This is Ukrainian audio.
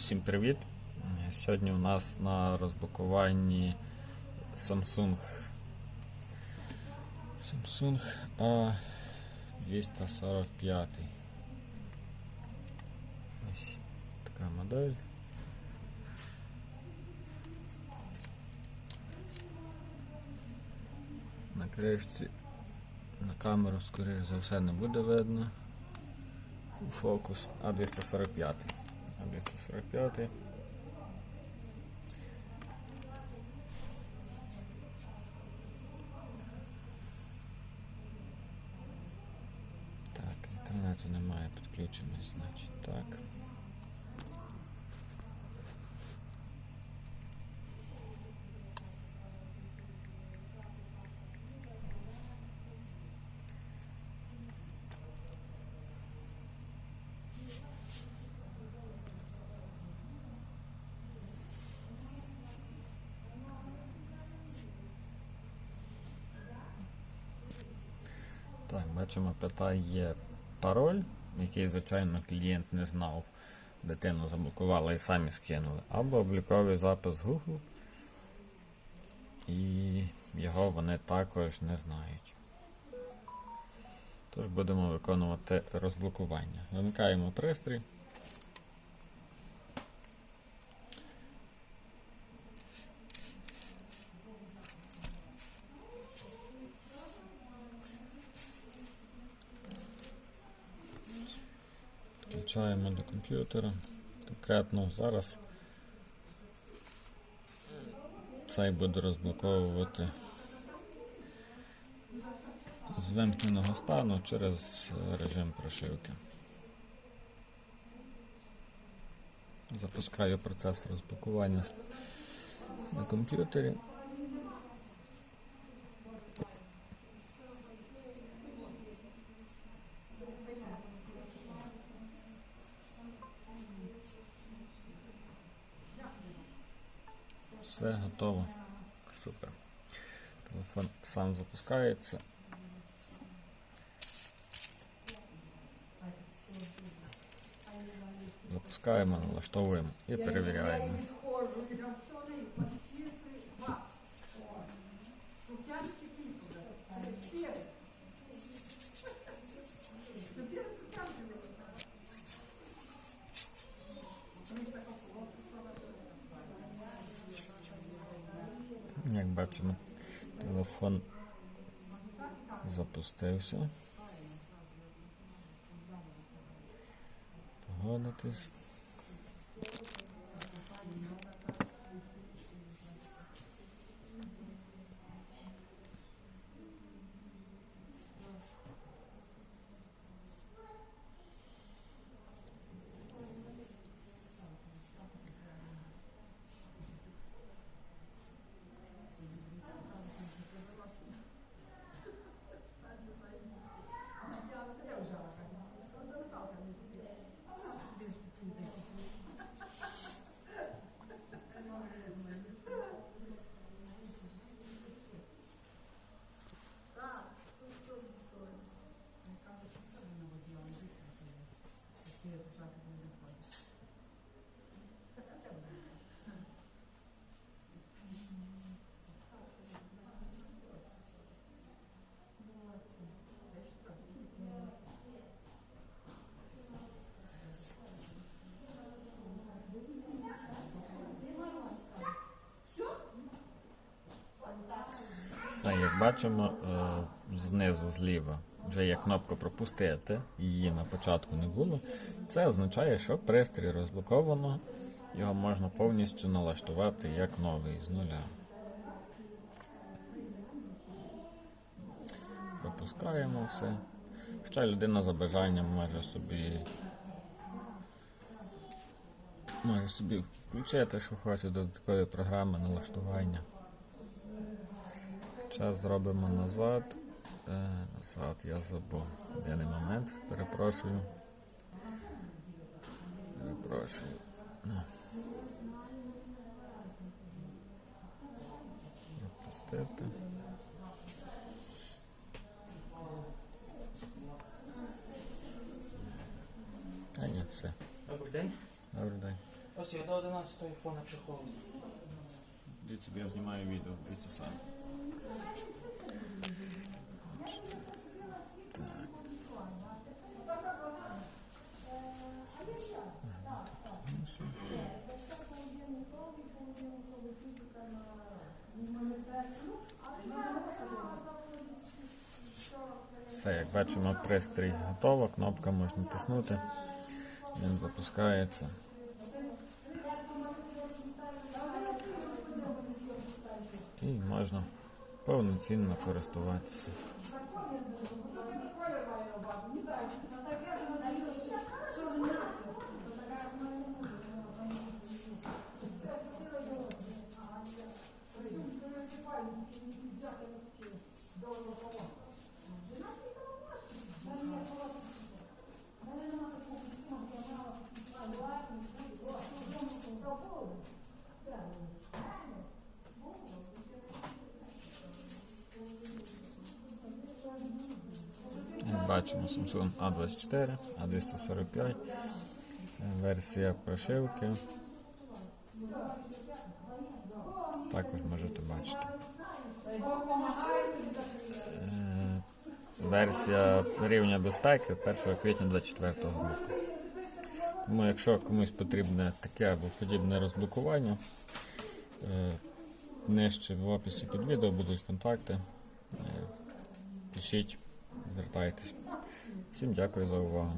Всім привіт! Сьогодні у нас на розблокуванні Samsung Samsung A245. Ось така модель. На кришці на камеру, скоріш за все, не буде видно. Фокус А245. А245. Так, інтернету немає підключений, значить так. Бачимо, питає пароль, який, звичайно, клієнт не знав. Дитину заблокували і самі скинули. Або обліковий запис Google. І його вони також не знають. Тож будемо виконувати розблокування. Вимикаємо пристрій. Підключаємо до комп'ютера. Конкретно зараз цей буде розблоковувати з вимкненого стану через режим прошивки. Запускаю процес розблокування на комп'ютері. Все готово. Супер. Телефон сам запускається. Запускаємо, налаштовуємо і перевіряємо. Бачимо, телефон запустився. Погодитись. Все, як бачимо, е, знизу зліва вже є кнопка пропустити, її на початку не було. Це означає, що пристрій розблоковано, його можна повністю налаштувати як новий з нуля. Пропускаємо все. Хоча людина за бажанням може собі може собі включити, що хоче додаткові програми налаштування. Час зробимо назад. Е, назад я забув. Даний момент. Перепрошую. Перепрошую. Ну. Пропустити. А ні, все. Добрий день. Добрий день. Спасибо, до 11 айфона чехол. Дивіться, я знімаю відео, дивіться самі. Все, як бачимо, пристрій готово, кнопка можна тиснути, він запускається. І можна повноцінно користуватися. Як бачимо Samsung A24, A245, е, версія прошивки. Також можете бачити. Е, Версія рівня безпеки 1 квітня 2024 року. Тому якщо комусь потрібне таке або подібне розблокування, е, нижче в описі під відео будуть контакти. Е, Пишіть, звертайтесь. Всім дякую за увагу.